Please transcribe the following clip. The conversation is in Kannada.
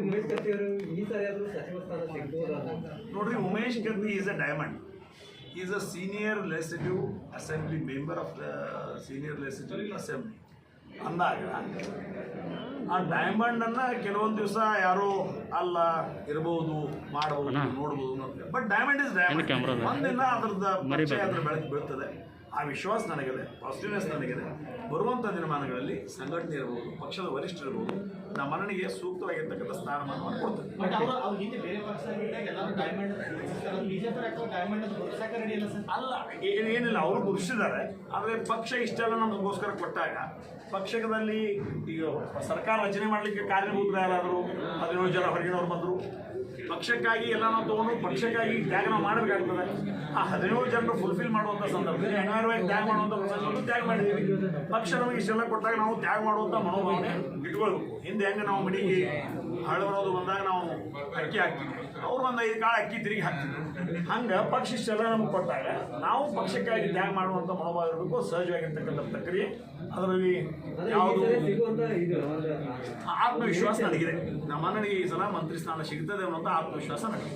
ಉಮೇಶ್ ಕತ್ತಿ ನೋಡ್ರಿ Umesh ಗದ್ದಿ is a diamond is a senior legislative assembly member of the senior legislative assembly ಅಂದಾಗ ಆ ಡೈಮಂಡ್ ಅನ್ನ ಕೆಲವೊಂದು ದಿವಸ ಯಾರೋ ಅಲ್ಲ ಇರಬಹುದು ಮಾಡಬಹುದು ನೋಡಬಹುದು ಬಟ್ ಡೈಮಂಡ್ ಇಸ್ ಡೈಮಂಡ್ ಒಂದಿನ ಅದ್ರದ್ದು ಪರಿಚಯ ಅದ್ರ ಬೆಳಕು ಬೀಳ್ತದೆ. ಆ ವಿಶ್ವಾಸ ನನಗಿದೆ ಪಾಸಿಟಿವ್ನೆಸ್ ನನಗಿದೆ. ಬರುವಂಥ ದಿನಮಾನಗಳಲ್ಲಿ ಸಂಘಟನೆ ಇರಬಹುದು ಪಕ್ಷದ ವರಿಷ್ಠ ಇರಬಹುದು ನಮ್ಮ ಮನನಿಗೆ ಸೂಕ್ತವಾಗಿರ್ತಕ್ಕಂಥ ಸ್ಥಾನಮಾನವನ್ನು ಕೊಡ್ತಾರೆ. ಅಲ್ಲ ಏನಿಲ್ಲ ಅವರು ಗುರುಸಿದ್ದಾರೆ ಆದರೆ ಪಕ್ಷ ಇಷ್ಟೆಲ್ಲ ನಮಗೋಸ್ಕರ ಕೊಟ್ಟಾಗ ಪಕ್ಷದಲ್ಲಿ ಈಗ ಸರ್ಕಾರ ರಚನೆ ಮಾಡಲಿಕ್ಕೆ ಕಾರಣಭೂತರು ಯಾರಾದರೂ ಹದಿನೇಳು ಜನ ಹೊರಗಿನವ್ರು ಬಂದರು. ಪಕ್ಷಕ್ಕಾಗಿ ಎಲ್ಲ ನಾವು ತಗೊಂಡು ಪಕ್ಷಕ್ಕಾಗಿ ತ್ಯಾಗ ನಾವು ಮಾಡಬೇಕಾಗ್ತದೆ. ಆ ಹದಿನೇಳು ಜನರು ಫುಲ್ಫಿಲ್ ಮಾಡುವಂಥ ಸಂದರ್ಭದಲ್ಲಿ ಅನಿವಾರ್ಯವಾಗಿ ತ್ಯಾಗ ಮಾಡುವಂಥ ಪ್ರಸಂಗವನ್ನು ತ್ಯಾಗ ಮಾಡಿದ್ದೀವಿ. ಪಕ್ಷ ನಮಗೆ ಇಷ್ಟೆಲ್ಲ ಕೊಟ್ಟಾಗ ನಾವು ತ್ಯಾಗ ಮಾಡುವಂಥ ಮನೋಭಾವನೆ ಇಟ್ಕೊಳ್ಬೇಕು. ಹಿಂದೆ ಹೆಂಗೆ ನಾವು ಮಡಿಗೆ ಹಳ್ಳ ಬರೋದು ಬಂದಾಗ ನಾವು ಅಕ್ಕಿ ಹಾಕ್ತೀವಿ ಅವ್ರು ಒಂದು ಐದು ಕಾಳು ಅಕ್ಕಿ ತಿರುಗಿ ಹಾಕ್ತೀವಿ ಹಂಗೆ ಪಕ್ಷ ಇಷ್ಟೆಲ್ಲ ನಮ್ಗೆ ಕೊಟ್ಟಾಗ ನಾವು ಪಕ್ಷಕ್ಕಾಗಿ ತ್ಯಾಗ ಮಾಡುವಂಥ ಮನೋಭಾವ ಇರಬೇಕು. ಸಹಜವಾಗಿರ್ತಕ್ಕಂಥ ಪ್ರಕ್ರಿಯೆ. ಅದರಲ್ಲಿ ಯಾವುದು ಆತ್ಮವಿಶ್ವಾಸ ನನಗಿದೆ ನಮ್ಮ ಈ ಸಲ ಮಂತ್ರಿ ಸ್ಥಾನ ಸಿಗ್ತದೆ ಅನ್ನೋಂಥ ಆತ್ಮವಿಶ್ವಾಸ ನನಗೆ